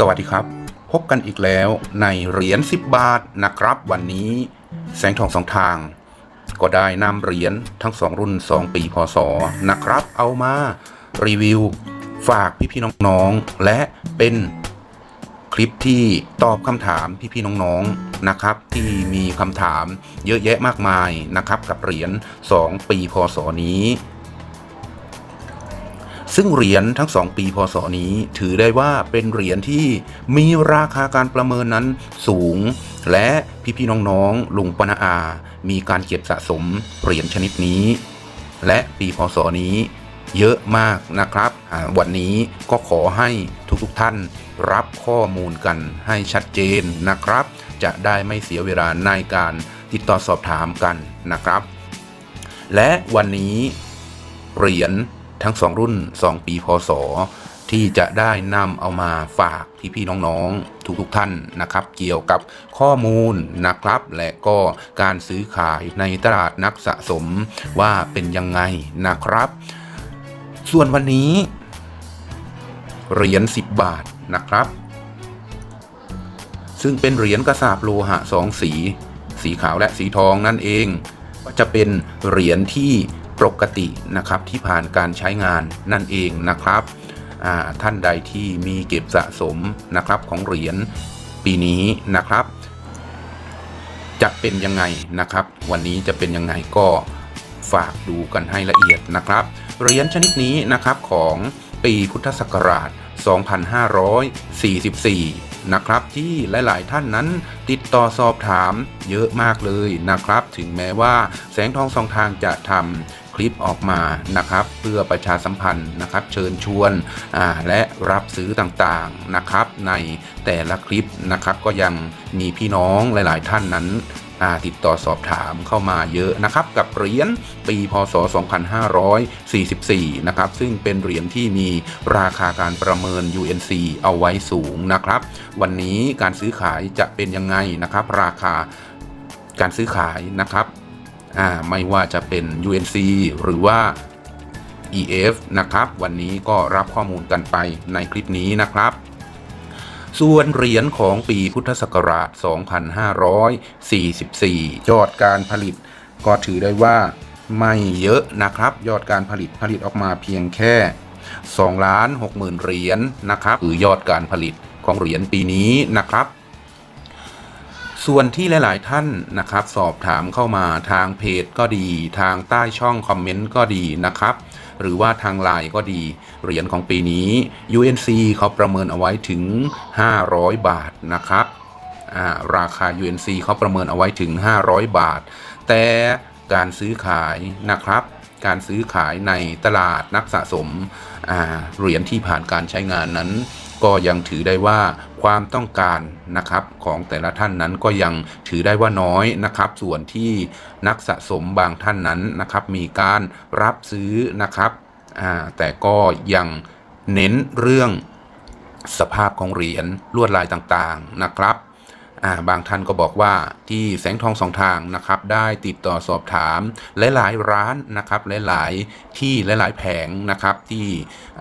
สวัสดีครับ พบกันอีกแล้วในเหรียญ10 บาทนะครับ วันนี้แสงทองสองทาง ก็ได้นำเหรียญทั้งสองรุ่น 2 ปีพศนะครับ เอามารีวิว ฝากพี่ๆน้องๆ และเป็นคลิปที่ตอบคำถามพี่ๆน้องๆนะครับ ที่มีคำถามเยอะแยะมากมายนะครับ กับเหรียญ2 ปีพศนี้ ซึ่งเหรียญทั้งสองปีพศนี้ถือได้ว่าเป็นเหรียญที่มีราคาการประเมินนั้นสูง และพี่ๆน้องๆลุงปนาอา มีการเก็บสะสมเหรียญชนิดนี้ และปีพศนี้เยอะมากนะครับ วันนี้ก็ขอให้ทุกๆท่านรับข้อมูลกันให้ชัดเจนนะครับ จะได้ไม่เสียเวลาในการติดต่อสอบถามกันนะครับ และวันนี้เหรียญ ทั้งสองรุ่น 2 ปีพศ ที่จะได้นำเอามาฝากพี่ๆน้องๆ ทุกๆท่านนะครับ เกี่ยวกับข้อมูลนะครับ และก็การซื้อขายในตลาดนักสะสมว่าเป็นยังไงนะครับ ส่วนวันนี้เหรียญ10 บาทนะครับ ซึ่งเป็นเหรียญกระสาบโลหะสองสี สีขาวและสีทองนั่นเอง ก็จะเป็นเหรียญที่ ปกตินะครับที่ผ่านการใช้งานนั่นเองนะครับท่านใดที่มีเก็บสะสมนะครับของเหรียญปีนี้นะครับ จะเป็นยังไงนะครับ วันนี้จะเป็นยังไงก็ฝากดูกันให้ละเอียดนะครับเหรียญชนิดนี้นะครับของปีพุทธศักราช 2544 นะครับ ที่หลาย ๆ ท่านนั้นติดต่อสอบถามเยอะมากเลยนะครับ ถึงแม้ว่าแสงทองสองทางจะทำ ลิปออกมานะครับ เพื่อประชาสัมพันธ์นะครับ เชิญชวนและรับซื้อต่างๆนะครับ ในแต่ละคลิปนะครับ ก็ยังมีพี่น้องหลายๆท่านนั้นติดต่อสอบถามเข้ามาเยอะนะครับ กับเหรียญปีพศ 2544 นะครับ ซึ่งเป็นเหรียญที่มีราคาการประเมิน UNC เอาไว้สูงนะครับ วันนี้การซื้อขายจะเป็นยังไงนะครับ ราคาการซื้อขายนะครับ อ่าไม่ว่าจะเป็น UNC หรือว่า EF นะครับ วันนี้ก็รับข้อมูลกันไปในคลิปนี้นะครับ ส่วนเหรียญของปีพุทธศักราช 2544 ยอดการผลิต ก็ถือได้ว่าไม่เยอะนะครับ ยอดการผลิตผลิตออกมาเพียงแค่2ล้าน6หมื่นเหรียญนะครับ คือยอดการผลิตของเหรียญปีนี้นะครับ ส่วนที่หลาย ๆ ท่านนะครับ สอบถามเข้ามาทางเพจก็ดี ทางใต้ช่องคอมเมนต์ก็ดีนะครับ หรือว่าทางไลน์ก็ดี เหรียญของปีนี้ UNC เขาประเมินเอาไว้ถึง 500 บาทนะครับาราคา UNC เขาประเมินเอาไว้ถึง 500 บาท แต่การซื้อขายนะครับ การซื้อขายในตลาดนักสะสมเหรียญที่ผ่านการใช้งานนั้น ก็ยังถือได้ว่าความต้องการนะครับของแต่ละท่านนั้นก็ยังถือได้ว่าน้อยนะครับ ส่วนที่นักสะสมบางท่านนั้นนะครับ มีการรับซื้อนะครับแต่ก็ยังเน้นเรื่องสภาพของเหรียญลวดลายต่างๆนะครับ อ่าบางท่านก็บอกว่าที่แสงทองสองทางนะครับได้ติดต่อสอบถามหลายๆร้านนะครับหลายๆที่หลายๆแผงนะครับที่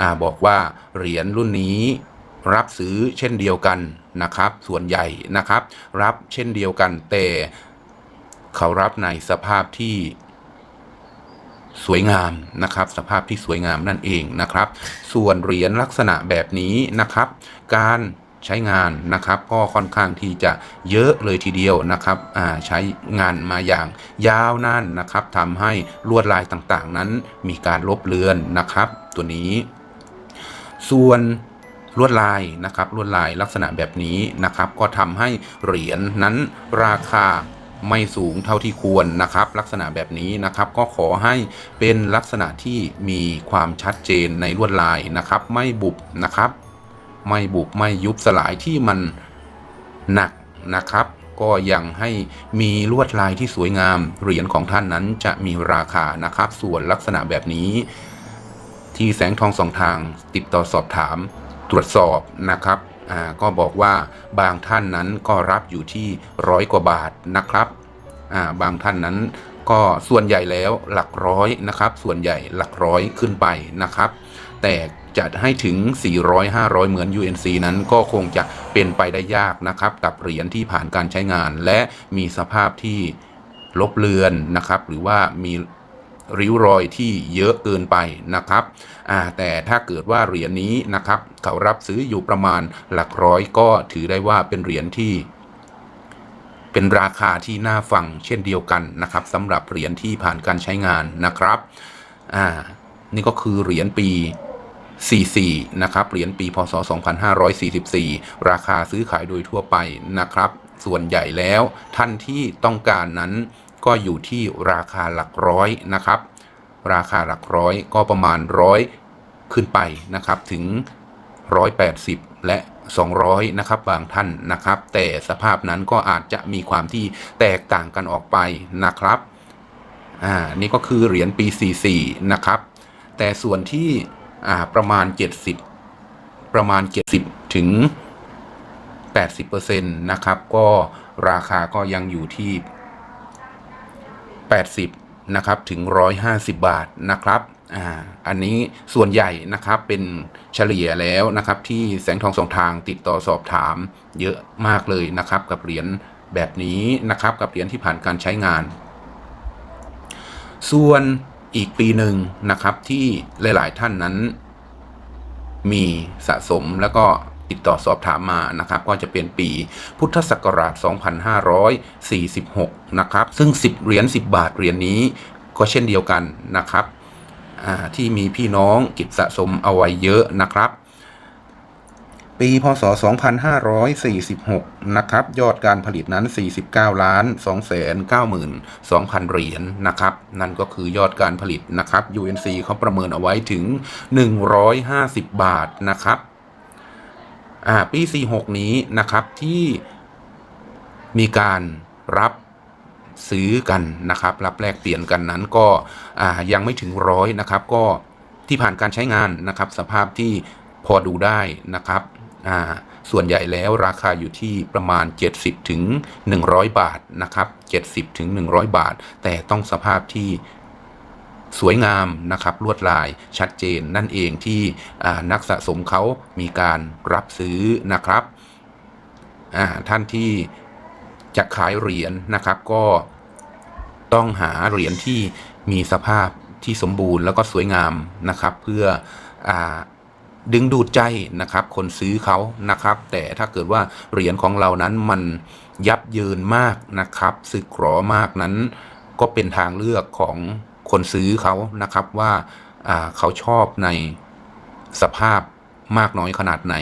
อ่าบอกว่าเหรียญรุ่นนี้รับซื้อเช่นเดียวกันนะครับ ส่วนใหญ่นะครับ รับเช่นเดียวกันแต่เขารับในสภาพที่สวยงามนะครับ สภาพที่สวยงามนั่นเองนะครับ ส่วนเหรียญลักษณะแบบนี้นะครับ การ ใช้งานนะครับก็ค่อนข้างที่จะเยอะเลยทีเดียวนะครับใช้งานมาอย่างยาวนานนะครับทำให้ลวดลายต่างๆ นั้นมีการลบเลือนนะครับ ตัวนี้ ส่วนลวดลายนะครับลวดลายลักษณะแบบนี้นะครับ ก็ทำให้เหรียญนั้นราคาไม่สูงเท่าที่ควรนะครับ ลักษณะแบบนี้นะครับก็ขอให้เป็นลักษณะที่มีความชัดเจนในลวดลายนะครับ ไม่บุบนะครับ ไม่บุบไม่ยุบสลายที่มันหนักนะครับ ก็ยังให้มีลวดลายที่สวยงาม เหรียญของท่านนั้นจะมีราคานะครับ ส่วนลักษณะแบบนี้ ที่แสงทองสองทางติดต่อสอบถามตรวจสอบนะครับก็บอกว่าบางท่านนั้นก็รับอยู่ที่ร้อยกว่าบาทนะครับาบางท่านนั้นก็ส่วนใหญ่แล้วหลักร้อยนะครับ ส่วนใหญ่หลักร้อยขึ้นไปนะครับ แต่จะให้ถึง 400 500 เหมือน UNC นั้นก็คงจะเป็นไปได้ยากนะครับ กับเหรียญที่ผ่านการใช้งาน และมีสภาพที่ลบเลือนนะครับ หรือว่ามีริ้วรอยที่เยอะเกินไปนะครับ แต่ถ้าเกิดว่าเหรียญนี้นะครับ เขารับซื้ออยู่ประมาณหลักร้อยก็ถือได้ว่าเป็นเหรียญที่ เป็นราคาที่น่าฟังเช่นเดียวกันนะครับสำหรับเหรียญที่ผ่านการใช้งานนะครับ อ่า นี่ก็คือเหรียญปี 44 นะครับ เหรียญปีพศ 2544 ราคาซื้อขายโดยทั่วไปนะครับ ส่วนใหญ่แล้วท่านที่ต้องการนั้นก็อยู่ที่ราคาหลักร้อยนะครับ ราคาหลักร้อยก็ประมาณร้อยขึ้นไปนะครับถึง 180 และ 200 นะครับ บางท่านนะครับ แต่สภาพนั้นก็อาจจะมีความที่แตกต่างกันออกไปนะครับ อ่า นี่ก็คือเหรียญปี 44 นะครับ แต่ส่วนที่ ประมาณ 70 ประมาณ 70 ถึง 80%นะครับ ก็ราคาก็ยังอยู่ที่ 80 นะครับ ถึง 150 บาทนะครับอ่าอันนี้ส่วนใหญ่นะครับเป็นเฉลี่ยแล้วนะครับที่แสงทองสองทางติดต่อสอบถามเยอะมากเลยนะครับ กับเหรียญแบบนี้นะครับ กับเหรียญที่ผ่านการใช้งาน ส่วน อีกปีหนึ่งนะครับที่หลาย ๆ ท่านนั้น มีสะสมแล้วก็ติดต่อสอบถามมานะครับ ก็จะเป็นปีพุทธศักราช 2546 นะครับ ซึ่ง 10 เหรียญ 10 บาทเหรียญนี้ก็เช่นเดียวกันนะครับที่มีพี่น้องเก็บสะสมเอาไว้เยอะนะครับ ปีพศ 2546 นะครับ ยอดการผลิตนั้น 49 ล้าน 292,000 เหรียญนะครับ นั่นก็คือยอดการผลิตนะครับ UNC เขาประเมินเอาไว้ถึง 150 บาทนะครับปี 46 นี้นะครับที่มีการรับซื้อกันนะครับ รับแลกเปลี่ยนกันนั้นก็ยังไม่ถึงร้อยนะครับ ก็ที่ผ่านการใช้งานนะครับ สภาพที่พอดูได้นะครับ อ่าส่วนใหญ่แล้วราคาอยู่ที่ประมาณ 70ถึง100 บาทนะครับ70ถึง100 บาท แต่ต้องสภาพที่สวยงามนะครับลวดลายชัดเจนนั่นเองที่นักสะสมเขามีการรับซื้อนะครับท่านที่จะขายเหรียญนะครับ ก็ต้องหาเหรียญที่มีสภาพที่สมบูรณ์แล้วก็สวยงามนะครับ เพื่ออ ดึงดูดใจนะครับ คนซื้อเขานะครับ แต่ถ้าเกิดว่าเหรียญของเรานั้นมันยับเยินมากนะครับสึกหรอมากนั้น ก็เป็นทางเลือกของคนซื้อเขานะครับว่าอ่าเขาชอบในสภาพ มากน้อยขนาดไหน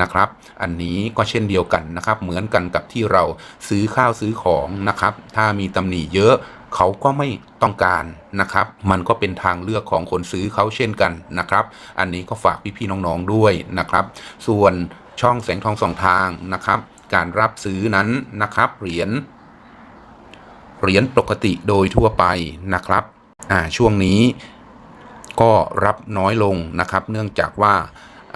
นะครับ อันนี้ก็เช่นเดียวกันนะครับ เหมือนกันกับที่เราซื้อข้าวซื้อของนะครับ ถ้ามีตำหนิเยอะเขาก็ไม่ต้องการนะครับ มันก็เป็นทางเลือกของคนซื้อเขาเช่นกันนะครับ อันนี้ก็ฝากพี่ๆน้องๆด้วยนะครับ ส่วนช่องแสงทองสองทางนะครับ การรับซื้อนั้นนะครับ เหรียญเหรียญปกติโดยทั่วไปนะครับอ่าช่วงนี้ก็รับน้อยลงนะครับ เนื่องจากว่า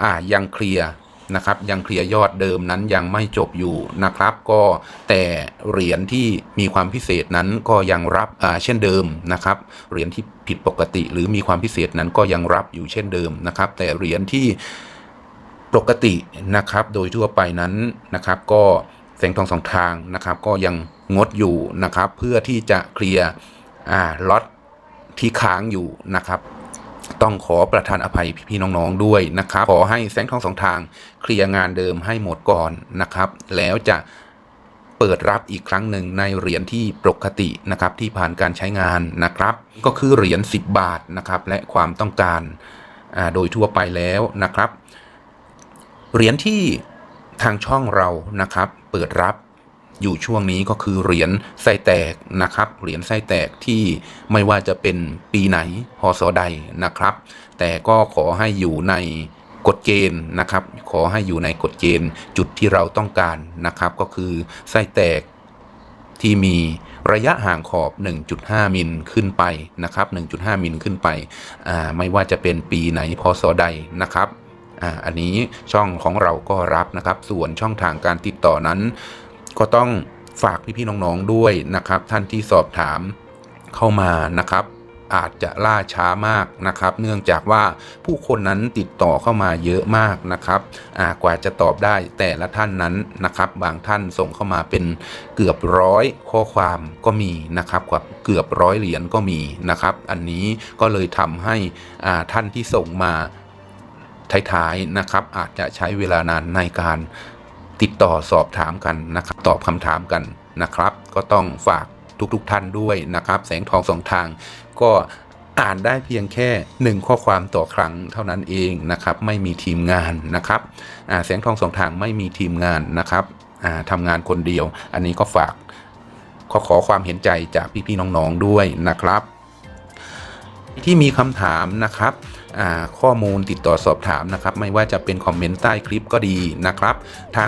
อ่ายังเคลียร์นะครับยังเคลียร์ยอดเดิมนั้นยังไม่จบอยู่นะครับ ก็แต่เหรียญที่มีความพิเศษนั้นก็ยังรับอ่าเช่นเดิมนะครับเหรียญที่ผิดปกติหรือมีความพิเศษนั้นก็ยังรับอยู่เช่นเดิมนะครับ แต่เหรียญที่ปกตินะครับ โดยทั่วไปนั้นนะครับ ก็แสงทองสองทางนะครับ ก็ยังงดอยู่นะครับ เพื่อที่จะเคลียร์อ่าล็อตที่ค้างอยู่นะครับ ต้องขอประทานอภัยพี่ๆน้องๆด้วยนะครับ ขอให้แสงทองสองทางเคลียร์งานเดิมให้หมดก่อนนะครับ แล้วจะเปิดรับอีกครั้งหนึ่งในเหรียญที่ปกตินะครับที่ผ่านการใช้งานนะครับ ก็คือเหรียญ10 บาทนะครับและความต้องการโดยทั่วไปแล้วนะครับ เหรียญที่ทางช่องเรานะครับ เปิดรับ อยู่ช่วงนี้ก็คือเหรียญไส้แตกนะครับ เหรียญไส้แตกที่ไม่ว่าจะเป็นปีไหนพศใดนะครับ แต่ก็ขอให้อยู่ในกฎเกณฑ์นะครับ ขอให้อยู่ในกฎเกณฑ์จุดที่เราต้องการนะครับ ก็คือไส้แตกที่มีระยะห่างขอบ 1.5 มิลขึ้นไปนะครับ 1.5 มิลขึ้นไปอ่าไม่ว่าจะเป็นปีไหนพศใดนะครับอ่าอันนี้ช่องของเราก็รับนะครับ ส่วนช่องทางการติดต่อนั้น ก็ต้องฝากพี่ๆน้องๆด้วยนะครับ ท่านที่สอบถามเข้ามานะครับ อาจจะล่าช้ามากนะครับ เนื่องจากว่าผู้คนนั้นติดต่อเข้ามาเยอะมากนะครับกว่าจะตอบได้แต่ละท่านนั้นนะครับ บางท่านส่งเข้ามาเป็นเกือบร้อยข้อความก็มีนะครับกว่าเกือบร้อยเหรียญก็มีนะครับ อันนี้ก็เลยทำให้ท่านที่ส่งมาท้ายๆนะครับ อาจจะใช้เวลานานในการ ติดต่อสอบถามกันนะครับ ตอบคำถามกันนะครับ ก็ต้องฝากทุกๆท่านด้วยนะครับ แสงทองสองทาง ก็อ่านได้เพียงแค่หนึ่งข้อความต่อครั้งเท่านั้นเองนะครับ ไม่มีทีมงานนะครับแสงทองสองทางไม่มีทีมงานนะครับทำงานคนเดียว อันนี้ก็ฝากขอขอความเห็นใจจากพี่ๆน้องๆด้วยนะครับ ที่มีคำถามนะครับข้อมูลติดต่อสอบถามนะครับ ไม่ว่าจะเป็นคอมเมนต์ใต้คลิปก็ดีนะครับทาง